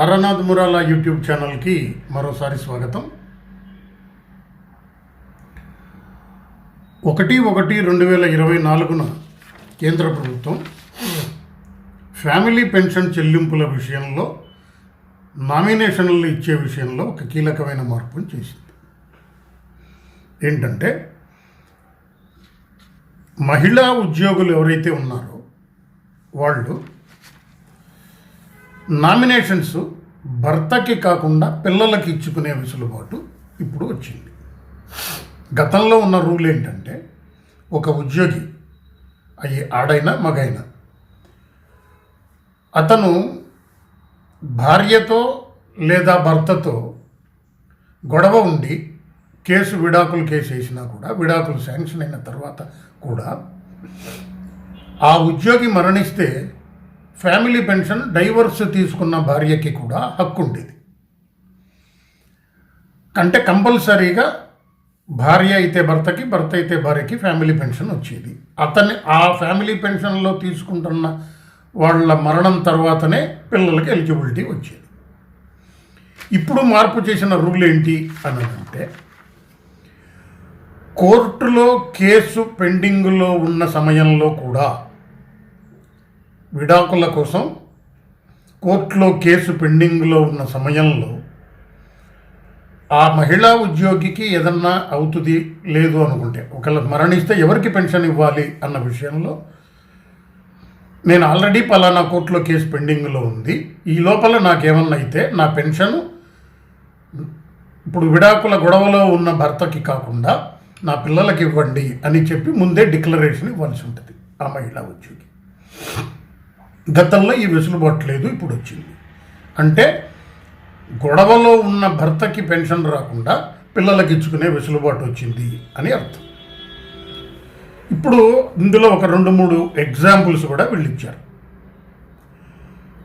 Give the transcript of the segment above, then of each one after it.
సారానాథ్ Murala YouTube ఛానల్కి మరోసారి స్వాగతం. ఒకటి ఒకటి రెండు వేల ఇరవై నాలుగున కేంద్ర ప్రభుత్వం ఫ్యామిలీ పెన్షన్ చెల్లింపుల విషయంలో నామినేషన్లు ఇచ్చే విషయంలో ఒక కీలకమైన మార్పును చేసింది. ఏంటంటే మహిళా ఉద్యోగులు ఎవరైతే ఉన్నారో వాళ్ళు నామినేషన్స్ భర్తకి కాకుండా పిల్లలకి ఇచ్చుకునే వెసులుబాటు ఇప్పుడు వచ్చింది. గతంలో ఉన్న రూల్ ఏంటంటే ఒక ఉద్యోగి అయ్యి ఆడైనా మగైనా అతను భార్యతో లేదా భర్తతో గొడవ ఉండి కేసు విడాకులు కేసు వేసినా కూడా విడాకులు శాంక్షన్ అయిన తర్వాత కూడా ఆ ఉద్యోగి మరణిస్తే ఫ్యామిలీ పెన్షన్ డైవర్స్ తీసుకున్న భార్యకి కూడా హక్కు ఉండేది అంటే కంపల్సరీగా భార్య అయితే భర్తకి భర్త అయితే భార్యకి ఫ్యామిలీ పెన్షన్ వచ్చేది. అతని ఆ ఫ్యామిలీ పెన్షన్లో తీసుకుంటున్న వాళ్ళ మరణం తర్వాతనే పిల్లలకి ఎలిజిబిలిటీ వచ్చేది. ఇప్పుడు మార్పు చేసిన రూల్ ఏంటి అని అంటే కోర్టులో కేసు పెండింగ్లో ఉన్న సమయంలో కూడా విడాకుల కోసం కోర్టులో కేసు పెండింగ్లో ఉన్న సమయంలో ఆ మహిళా ఉద్యోగికి ఏదన్నా అవుతుంది లేదు అనుకుంటే ఒకవేళ మరణిస్తే ఎవరికి పెన్షన్ ఇవ్వాలి అన్న విషయంలో నేను ఆల్రెడీ పలానా కోర్టులో కేసు పెండింగ్లో ఉంది. ఈ లోపల నాకేమన్నా అయితే నా పెన్షన్ ఇప్పుడు విడాకుల గొడవలో ఉన్న భర్తకి కాకుండా నా పిల్లలకి ఇవ్వండి అని చెప్పి ముందే డిక్లరేషన్ ఇవ్వాల్సి ఉంటుంది ఆ మహిళా ఉద్యోగి. గతంలో ఈ వెసులుబాటు లేదు ఇప్పుడు వచ్చింది. అంటే గొడవలో ఉన్న భర్తకి పెన్షన్ రాకుండా పిల్లలకి ఇచ్చుకునే వెసులుబాటు వచ్చింది అని అర్థం. ఇప్పుడు ఇందులో ఒక రెండు మూడు ఎగ్జాంపుల్స్ కూడా వీళ్ళు ఇచ్చారు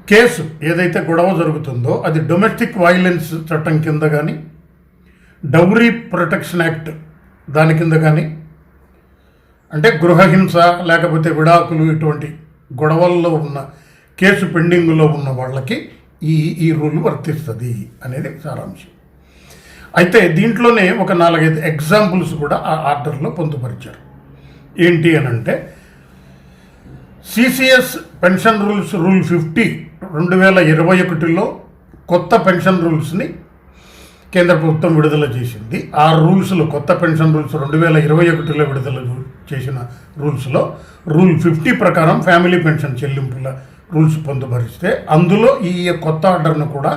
కేసు ఏదైతే గొడవ జరుగుతుందో అది డొమెస్టిక్ వైలెన్స్ చట్టం కింద కానీ డౌరీ ప్రొటెక్షన్ యాక్ట్ దాని కింద కానీ అంటే గృహహింస లేకపోతే విడాకులు ఇటువంటి గొడవల్లో ఉన్న కేసు పెండింగ్లో ఉన్న వాళ్ళకి ఈ ఈ రూల్ వర్తిస్తుంది అనేది సారాంశం. అయితే దీంట్లోనే ఒక నాలుగైదు ఎగ్జాంపుల్స్ కూడా ఆ ఆర్డర్లో పొందుపరిచారు. ఏంటి అని అంటే CCS pension rules rule fifty రెండు వేల ఇరవై ఒకటిలో కొత్త పెన్షన్ రూల్స్ని కేంద్ర ప్రభుత్వం విడుదల చేసింది. ఆ రూల్స్లో కొత్త పెన్షన్ రూల్స్ రెండు వేల ఇరవై ఒకటిలో విడుదల చేసిన రూల్స్లో రూల్ ఫిఫ్టీ ప్రకారం ఫ్యామిలీ పెన్షన్ చెల్లింపుల రూల్స్ పొందుపరిస్తే అందులో ఈ కొత్త ఆర్డర్ను కూడా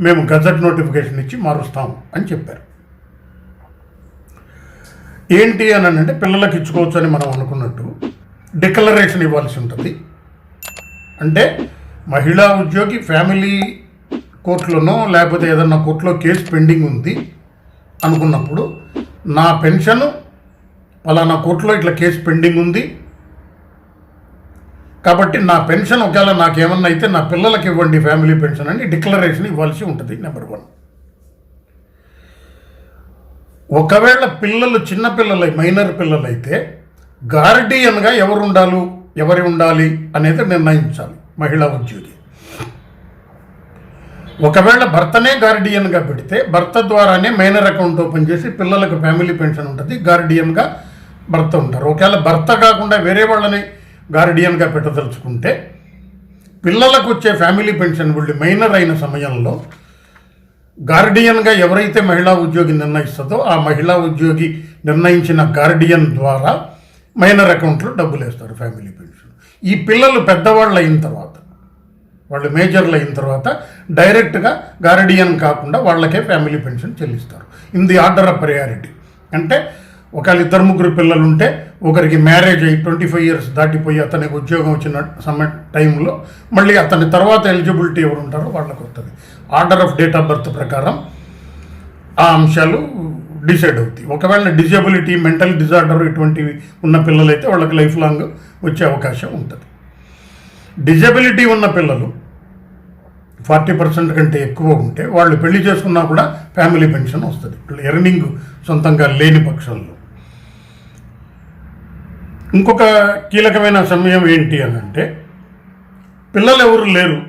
మేము గజెట్ నోటిఫికేషన్ ఇచ్చి మారుస్తాం అని చెప్పారు. ఏంటి అని అంటే పిల్లలకి ఇచ్చుకోవచ్చు అని మనం అనుకున్నట్టు డిక్లరేషన్ ఇవ్వాల్సి ఉంటుంది. అంటే మహిళా ఉద్యోగి ఫ్యామిలీ కోర్టులోనో లేకపోతే ఏదన్నా కోర్టులో కేసు పెండింగ్ ఉంది అనుకున్నప్పుడు నా పెన్షన్ పలానా కోర్టులో ఇట్లా కేసు పెండింగ్ ఉంది. కాబట్టి నా పెన్షన్ ఒకవేళ నాకేమన్నా అయితే నా పిల్లలకి ఇవ్వండి ఫ్యామిలీ పెన్షన్ అని డిక్లరేషన్ ఇవ్వాల్సి ఉంటుంది నెంబర్ వన్. ఒకవేళ పిల్లలు చిన్నపిల్లలు మైనర్ పిల్లలైతే గార్డియన్గా ఎవరు ఉండాలి ఎవరి ఉండాలి అనేది నిర్ణయించాలి మహిళా ఉద్యోగి. ఒకవేళ భర్తనే గార్డియన్గా పెడితే భర్త ద్వారానే మైనర్ అకౌంట్ ఓపెన్ చేసి పిల్లలకు ఫ్యామిలీ పెన్షన్ ఉంటుంది గార్డియన్గా భర్త ఉంటారు. ఒకవేళ భర్త కాకుండా వేరే వాళ్ళని గార్డియన్గా పెట్టదలుచుకుంటే పిల్లలకు వచ్చే ఫ్యామిలీ పెన్షన్ వీళ్ళు మైనర్ అయిన సమయంలో గార్డియన్గా ఎవరైతే మహిళా ఉద్యోగి నిర్ణయిస్తుందో ఆ మహిళా ఉద్యోగి నిర్ణయించిన గార్డియన్ ద్వారా మైనర్ అకౌంట్లో డబ్బులు వేస్తారు ఫ్యామిలీ పెన్షన్. ఈ పిల్లలు పెద్దవాళ్ళు అయిన తర్వాత వాళ్ళు మేజర్లు అయిన తర్వాత డైరెక్ట్గా గార్డియన్ కాకుండా వాళ్ళకే ఫ్యామిలీ పెన్షన్ చెల్లిస్తారు. In the order of priority అంటే ఒకవేళ ఇద్దరు ముగ్గురు పిల్లలు ఉంటే ఒకరికి మ్యారేజ్ అయ్యి ట్వంటీ ఫైవ్ ఇయర్స్ దాటిపోయి అతనికి ఉద్యోగం వచ్చిన సమయ టైంలో మళ్ళీ అతని తర్వాత ఎలిజిబిలిటీ ఎవరు ఉంటారో వాళ్ళకి వస్తుంది order of date of birth ప్రకారం ఆ అంశాలు డిసైడ్ అవుతాయి. ఒకవేళ డిజబిలిటీ మెంటల్ డిజార్డర్ ఇటువంటివి ఉన్న పిల్లలైతే వాళ్ళకి లైఫ్ లాంగ్ వచ్చే అవకాశం ఉంటుంది. డిజబిలిటీ ఉన్న పిల్లలు ఫార్టీ పర్సెంట్ కంటే ఎక్కువ ఉంటే వాళ్ళు పెళ్ళి చేసుకున్నా కూడా ఫ్యామిలీ పెన్షన్ వస్తుంది. ఎర్నింగ్ సొంతంగా లేని పక్షంలో. ఇంకొక కీలకమైన సమయం ఏంటి అని అంటే పిల్లలు ఎవరు లేరు.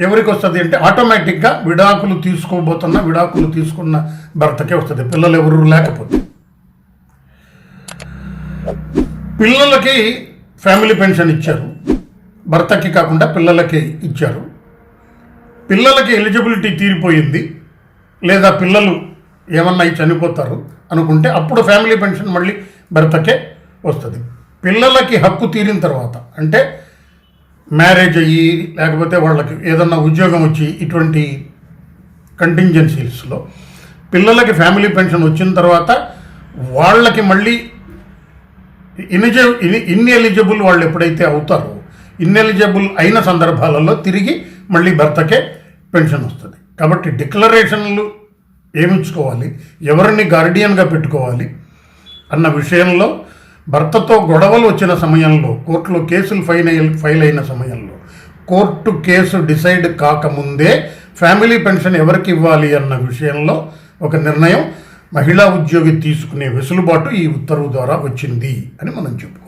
ఎవరికి వస్తుంది అంటే ఆటోమేటిక్గా విడాకులు తీసుకోబోతున్న విడాకులు తీసుకున్న భర్తకే వస్తుంది. పిల్లలు ఎవరు లేకపోతే. పిల్లలకి ఫ్యామిలీ పెన్షన్ ఇచ్చారు. భర్తకి కాకుండా పిల్లలకి ఇచ్చారు. పిల్లలకి ఎలిజిబిలిటీ తీరిపోయింది లేదా పిల్లలు ఏమన్నా చనిపోతారు అనుకుంటే అప్పుడు ఫ్యామిలీ పెన్షన్ మళ్ళీ భర్తకే వస్తుంది. పిల్లలకి హక్కు తీరిన తర్వాత అంటే మ్యారేజ్ అయ్యి లేకపోతే వాళ్ళకి ఏదన్నా ఉద్యోగం వచ్చి ఇటువంటి కంటింజెన్సీస్లో పిల్లలకి ఫ్యామిలీ పెన్షన్ వచ్చిన తర్వాత వాళ్ళకి మళ్ళీ ఇనిజ ఇన్ ఇన్ ఎలిజిబుల్ వాళ్ళు ఎప్పుడైతే అవుతారో ఇన్ ఎలిజిబుల్ అయిన సందర్భాలలో తిరిగి మళ్ళీ భర్తకే పెన్షన్ వస్తుంది. కాబట్టి డిక్లరేషన్లు ఏమించుకోవాలి? ఎవరిని గార్డియన్గా పెట్టుకోవాలి? అన్న విషయంలో భర్తతో గొడవలు వచ్చిన సమయంలో కోర్టులో కేసులు ఫైన్ అయ్యి ఫైల్ అయిన సమయంలో కోర్టు కేసు డిసైడ్ కాకముందే ఫ్యామిలీ పెన్షన్ ఎవరికి ఇవ్వాలి అన్న విషయంలో ఒక నిర్ణయం మహిళా ఉద్యోగి తీసుకునే వెసులుబాటు ఈ ఉత్తర్వు ద్వారా వచ్చింది అని మనం చెప్పుకోవాలి